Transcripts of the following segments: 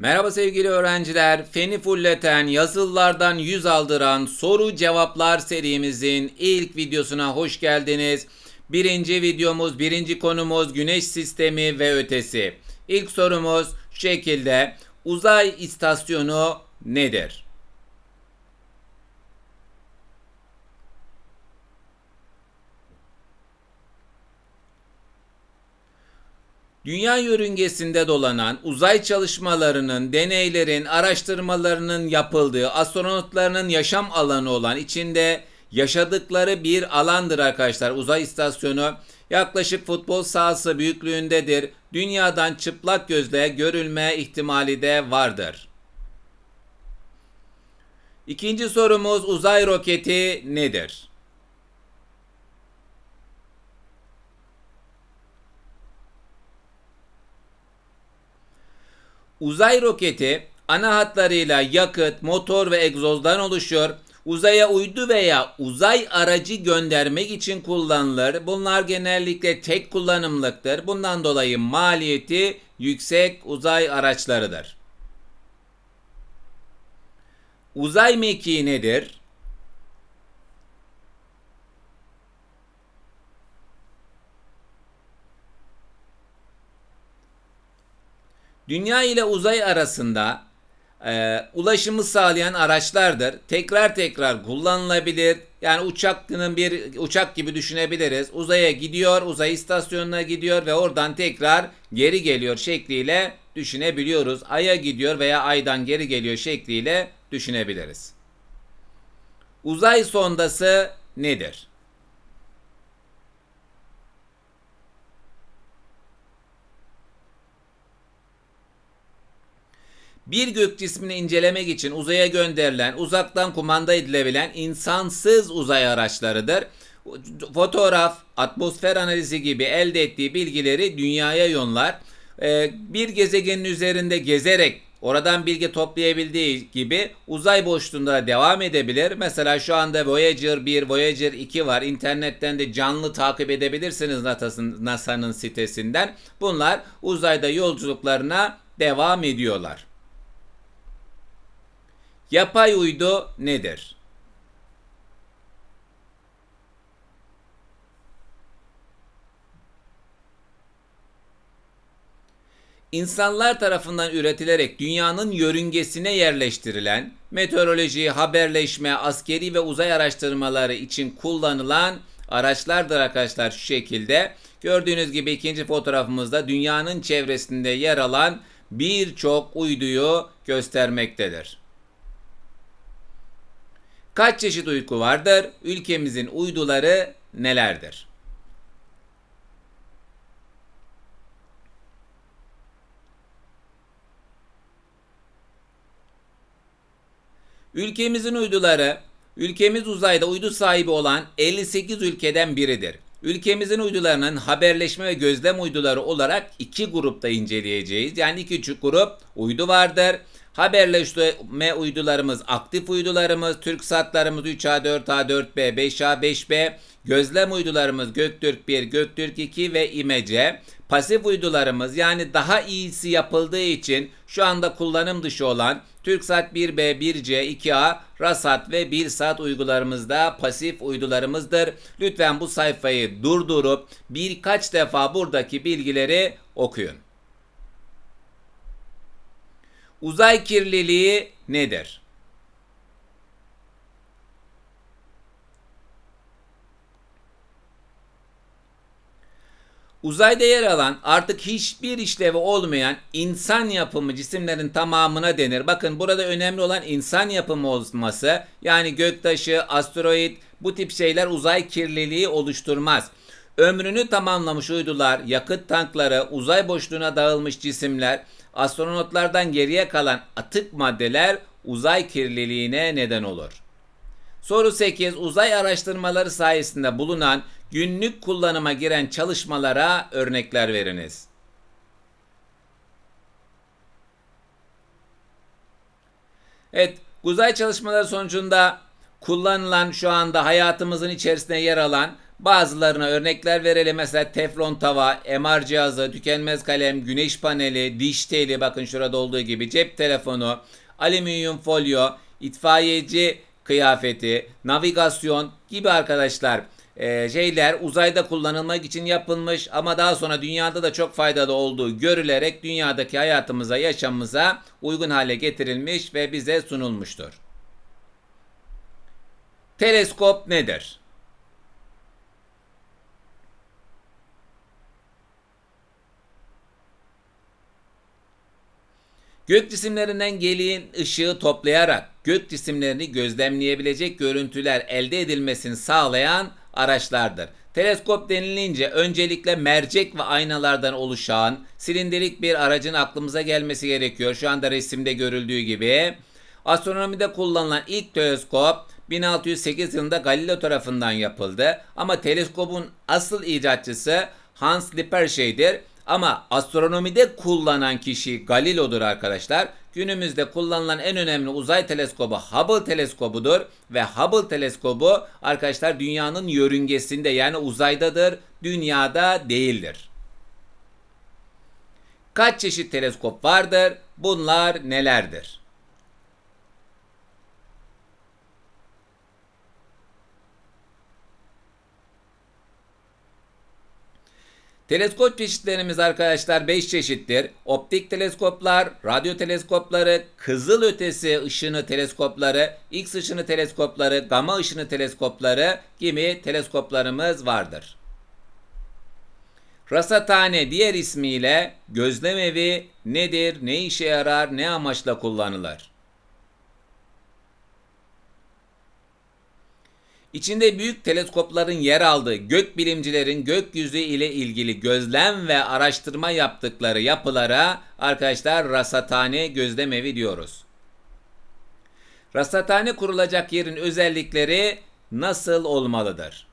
Merhaba sevgili öğrenciler. Feni fulleten, yazılılardan yüz aldıran soru cevaplar serimizin ilk videosuna hoş geldiniz. Birinci videomuz, birinci konumuz Güneş sistemi ve ötesi. İlk sorumuz şekilde. Uzay istasyonu nedir? Dünya yörüngesinde dolanan uzay çalışmalarının, deneylerin, araştırmalarının yapıldığı, astronotlarının yaşam alanı olan içinde yaşadıkları bir alandır arkadaşlar. Uzay istasyonu yaklaşık futbol sahası büyüklüğündedir. Dünyadan çıplak gözle görülme ihtimali de vardır. İkinci sorumuz uzay roketi nedir? Uzay roketi ana hatlarıyla yakıt, motor ve egzozdan oluşuyor. Uzaya uydu veya uzay aracı göndermek için kullanılır. Bunlar genellikle tek kullanımlıktır. Bundan dolayı maliyeti yüksek uzay araçlarıdır. Uzay mekiği nedir? Dünya ile uzay arasında e, ulaşımı sağlayan araçlardır. Tekrar tekrar kullanılabilir. Yani uçakının bir uçak gibi düşünebiliriz. Uzaya gidiyor, uzay istasyonuna gidiyor ve oradan tekrar geri geliyor şekliyle düşünebiliyoruz. Ay'a gidiyor veya aydan geri geliyor şekliyle düşünebiliriz. Uzay sondası nedir? Bir gök cismini incelemek için uzaya gönderilen, uzaktan kumanda edilebilen insansız uzay araçlarıdır. Fotoğraf, atmosfer analizi gibi elde ettiği bilgileri dünyaya yollar. Ee, bir gezegenin üzerinde gezerek oradan bilgi toplayabildiği gibi uzay boşluğunda devam edebilir. Mesela şu anda Voyager 1, Voyager 2 var. İnternetten de canlı takip edebilirsiniz NASA'nın sitesinden. Bunlar uzayda yolculuklarına devam ediyorlar. Yapay uydu nedir? İnsanlar tarafından üretilerek dünyanın yörüngesine yerleştirilen, meteoroloji, haberleşme, askeri ve uzay araştırmaları için kullanılan araçlardır arkadaşlar şu şekilde. Gördüğünüz gibi ikinci fotoğrafımızda dünyanın çevresinde yer alan birçok uyduyu göstermektedir. Kaç çeşit uyku vardır? Ülkemizin uyduları nelerdir? Ülkemizin uyduları, ülkemiz uzayda uydu sahibi olan 58 ülkeden biridir. Ülkemizin uydularının haberleşme ve gözlem uyduları olarak iki grupta inceleyeceğiz. Yani iki grup uydu vardır. Haberleşme uydularımız aktif uydularımız, TürkSatlarımız 3A, 4A, 4B, 5A, 5B, gözlem uydularımız Göktürk 1, Göktürk 2 ve İmece. Pasif uydularımız yani daha iyisi yapıldığı için şu anda kullanım dışı olan TürkSat 1B, 1C, 2A, Rasat ve 1Sat uygularımız da pasif uydularımızdır. Lütfen bu sayfayı durdurup birkaç defa buradaki bilgileri okuyun. Uzay kirliliği nedir? Uzayda yer alan artık hiçbir işlevi olmayan insan yapımı cisimlerin tamamına denir. Bakın burada önemli olan insan yapımı olması yani göktaşı, asteroid bu tip şeyler uzay kirliliği oluşturmaz. Ömrünü tamamlamış uydular, yakıt tankları, uzay boşluğuna dağılmış cisimler, astronotlardan geriye kalan atık maddeler uzay kirliliğine neden olur. Soru 8. Uzay araştırmaları sayesinde bulunan günlük kullanıma giren çalışmalara örnekler veriniz. Evet, uzay çalışmaları sonucunda kullanılan şu anda hayatımızın içerisinde yer alan Bazılarına örnekler verelim. Mesela teflon tava, MR cihazı, tükenmez kalem, güneş paneli, diş teli bakın şurada olduğu gibi cep telefonu, alüminyum folyo, itfaiyeci kıyafeti, navigasyon gibi arkadaşlar e, şeyler uzayda kullanılmak için yapılmış ama daha sonra dünyada da çok faydalı olduğu görülerek dünyadaki hayatımıza, yaşamımıza uygun hale getirilmiş ve bize sunulmuştur. Teleskop nedir? Gök cisimlerinden gelen ışığı toplayarak gök cisimlerini gözlemleyebilecek görüntüler elde edilmesini sağlayan araçlardır. Teleskop denilince öncelikle mercek ve aynalardan oluşan silindirik bir aracın aklımıza gelmesi gerekiyor. Şu anda resimde görüldüğü gibi. Astronomide kullanılan ilk teleskop 1608 yılında Galileo tarafından yapıldı. Ama teleskopun asıl icatçısı Hans Lippershey'dir. Ama astronomide kullanan kişi Galileo'dur arkadaşlar. Günümüzde kullanılan en önemli uzay teleskobu Hubble teleskobudur ve Hubble teleskobu arkadaşlar dünyanın yörüngesinde yani uzaydadır, dünyada değildir. Kaç çeşit teleskop vardır? Bunlar nelerdir? Teleskop çeşitlerimiz arkadaşlar 5 çeşittir. Optik teleskoplar, radyo teleskopları, kızıl ötesi ışını teleskopları, X ışını teleskopları, gamma ışını teleskopları gibi teleskoplarımız vardır. Rasathane diğer ismiyle gözlem evi nedir, ne işe yarar, ne amaçla kullanılır? İçinde büyük teleskopların yer aldığı gök bilimcilerin gökyüzü ile ilgili gözlem ve araştırma yaptıkları yapılara arkadaşlar rasathane gözlemevi diyoruz. Rasathane kurulacak yerin özellikleri nasıl olmalıdır?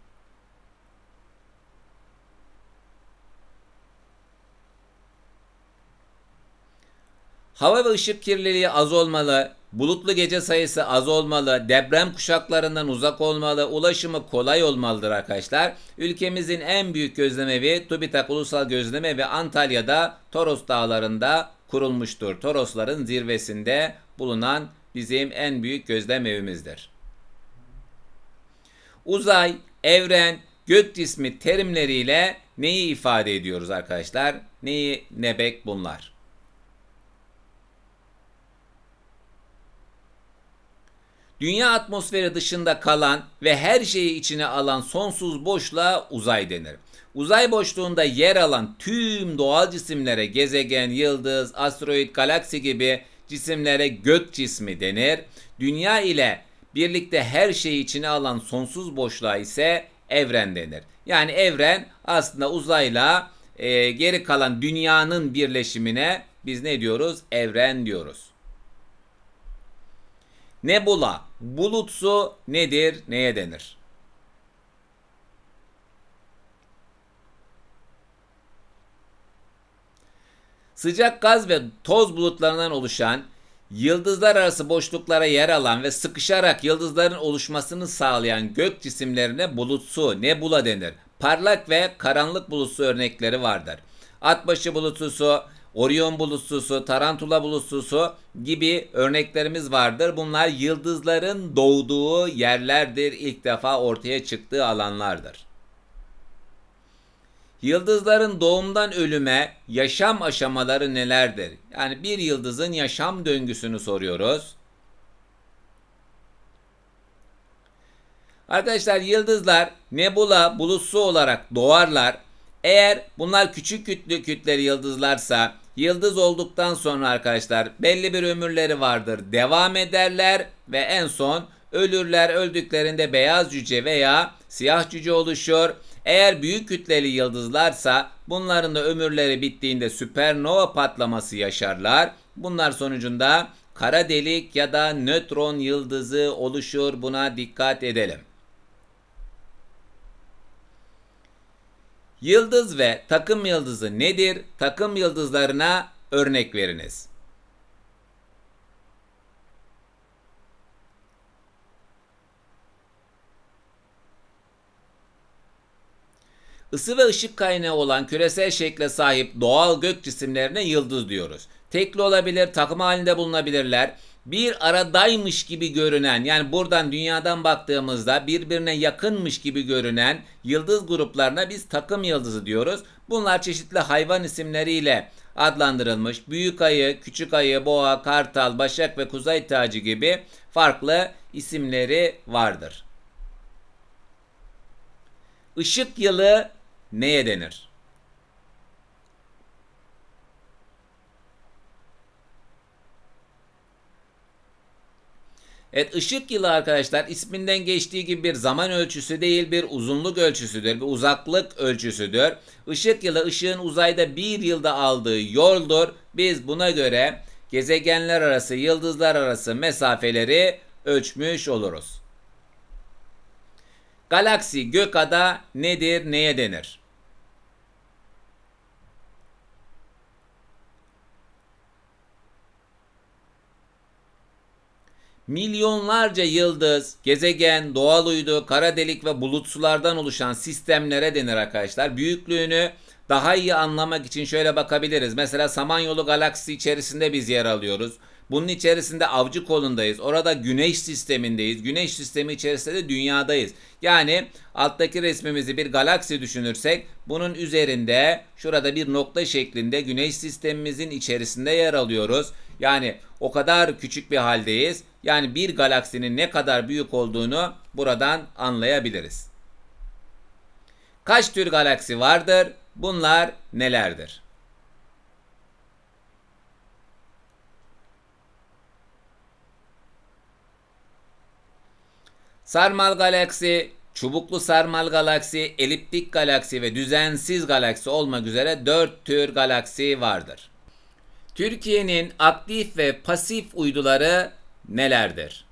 Hava ve ışık kirliliği az olmalı, Bulutlu gece sayısı az olmalı, deprem kuşaklarından uzak olmalı, ulaşımı kolay olmalıdır arkadaşlar. Ülkemizin en büyük gözlemevi TÜBİTAK Ulusal Gözlemevi Antalya'da Toros Dağları'nda kurulmuştur. Torosların zirvesinde bulunan bizim en büyük gözlemevimizdir. Uzay, evren, gök cismi terimleriyle neyi ifade ediyoruz arkadaşlar? Neyi nebek bunlar? Dünya atmosferi dışında kalan ve her şeyi içine alan sonsuz boşluğa uzay denir. Uzay boşluğunda yer alan tüm doğal cisimlere gezegen, yıldız, asteroid, galaksi gibi cisimlere gök cismi denir. Dünya ile birlikte her şeyi içine alan sonsuz boşluğa ise evren denir. Yani evren aslında uzayla e, geri kalan dünyanın birleşimine biz ne diyoruz? Evren diyoruz. Nebula, bulutsu nedir, neye denir? Sıcak gaz ve toz bulutlarından oluşan, yıldızlar arası boşluklara yer alan ve sıkışarak yıldızların oluşmasını sağlayan gök cisimlerine bulutsu, nebula denir. Parlak ve karanlık bulutsu örnekleri vardır. Atbaşı bulutsusu, Orion bulutsusu, Tarantula bulutsusu gibi örneklerimiz vardır. Bunlar yıldızların doğduğu yerlerdir, ilk defa ortaya çıktığı alanlardır. Yıldızların doğumdan ölüme yaşam aşamaları nelerdir? Yani bir yıldızın yaşam döngüsünü soruyoruz. Arkadaşlar yıldızlar nebula bulutsu olarak doğarlar. Eğer bunlar küçük kütlü kütleli yıldızlarsa Yıldız olduktan sonra arkadaşlar belli bir ömürleri vardır. Devam ederler ve en son ölürler. Öldüklerinde beyaz cüce veya siyah cüce oluşuyor. Eğer büyük kütleli yıldızlarsa bunların da ömürleri bittiğinde süpernova patlaması yaşarlar. Bunlar sonucunda kara delik ya da nötron yıldızı oluşur. Buna dikkat edelim. Yıldız ve takım yıldızı nedir? Takım yıldızlarına örnek veriniz. Isı ve ışık kaynağı olan küresel şekle sahip doğal gök cisimlerine yıldız diyoruz. Tekli olabilir, takım halinde bulunabilirler. Bir aradaymış gibi görünen yani buradan dünyadan baktığımızda birbirine yakınmış gibi görünen yıldız gruplarına biz takım yıldızı diyoruz. Bunlar çeşitli hayvan isimleriyle adlandırılmış. Büyük ayı, küçük ayı, boğa, kartal, başak ve kuzey tacı gibi farklı isimleri vardır. Işık yılı neye denir? Evet ışık yılı arkadaşlar isminden geçtiği gibi bir zaman ölçüsü değil bir uzunluk ölçüsüdür, bir uzaklık ölçüsüdür. Işık yılı ışığın uzayda bir yılda aldığı yoldur. Biz buna göre gezegenler arası, yıldızlar arası mesafeleri ölçmüş oluruz. Galaksi, gökada nedir, neye denir? Milyonlarca yıldız, gezegen, doğal uydu, kara delik ve bulut sulardan oluşan sistemlere denir arkadaşlar. Büyüklüğünü daha iyi anlamak için şöyle bakabiliriz. Mesela Samanyolu galaksisi içerisinde biz yer alıyoruz. Bunun içerisinde avcı kolundayız. Orada güneş sistemindeyiz. Güneş sistemi içerisinde de dünyadayız. Yani alttaki resmimizi bir galaksi düşünürsek bunun üzerinde şurada bir nokta şeklinde güneş sistemimizin içerisinde yer alıyoruz. Yani o kadar küçük bir haldeyiz. Yani bir galaksinin ne kadar büyük olduğunu buradan anlayabiliriz. Kaç tür galaksi vardır? Bunlar nelerdir? Sarmal galaksi, çubuklu sarmal galaksi, eliptik galaksi ve düzensiz galaksi olmak üzere 4 tür galaksi vardır. Türkiye'nin aktif ve pasif uyduları nelerdir?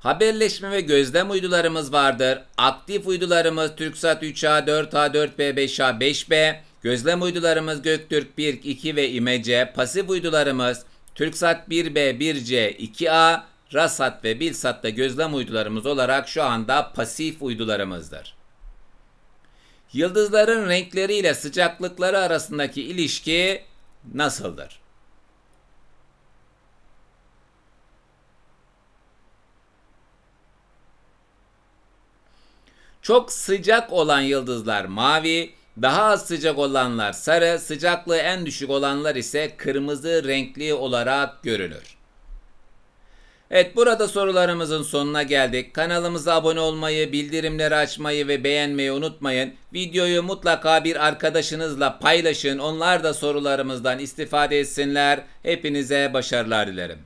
Haberleşme ve gözlem uydularımız vardır. Aktif uydularımız TürkSat 3A, 4A, 4B, 5A, 5B. Gözlem uydularımız Göktürk 1, 2 ve İmece. Pasif uydularımız TürkSat 1B, 1C, 2A. Rasat ve Bilsat da gözlem uydularımız olarak şu anda pasif uydularımızdır. Yıldızların renkleriyle sıcaklıkları arasındaki ilişki nasıldır? Çok sıcak olan yıldızlar mavi, daha az sıcak olanlar sarı, sıcaklığı en düşük olanlar ise kırmızı renkli olarak görülür. Evet burada sorularımızın sonuna geldik. Kanalımıza abone olmayı, bildirimleri açmayı ve beğenmeyi unutmayın. Videoyu mutlaka bir arkadaşınızla paylaşın. Onlar da sorularımızdan istifade etsinler. Hepinize başarılar dilerim.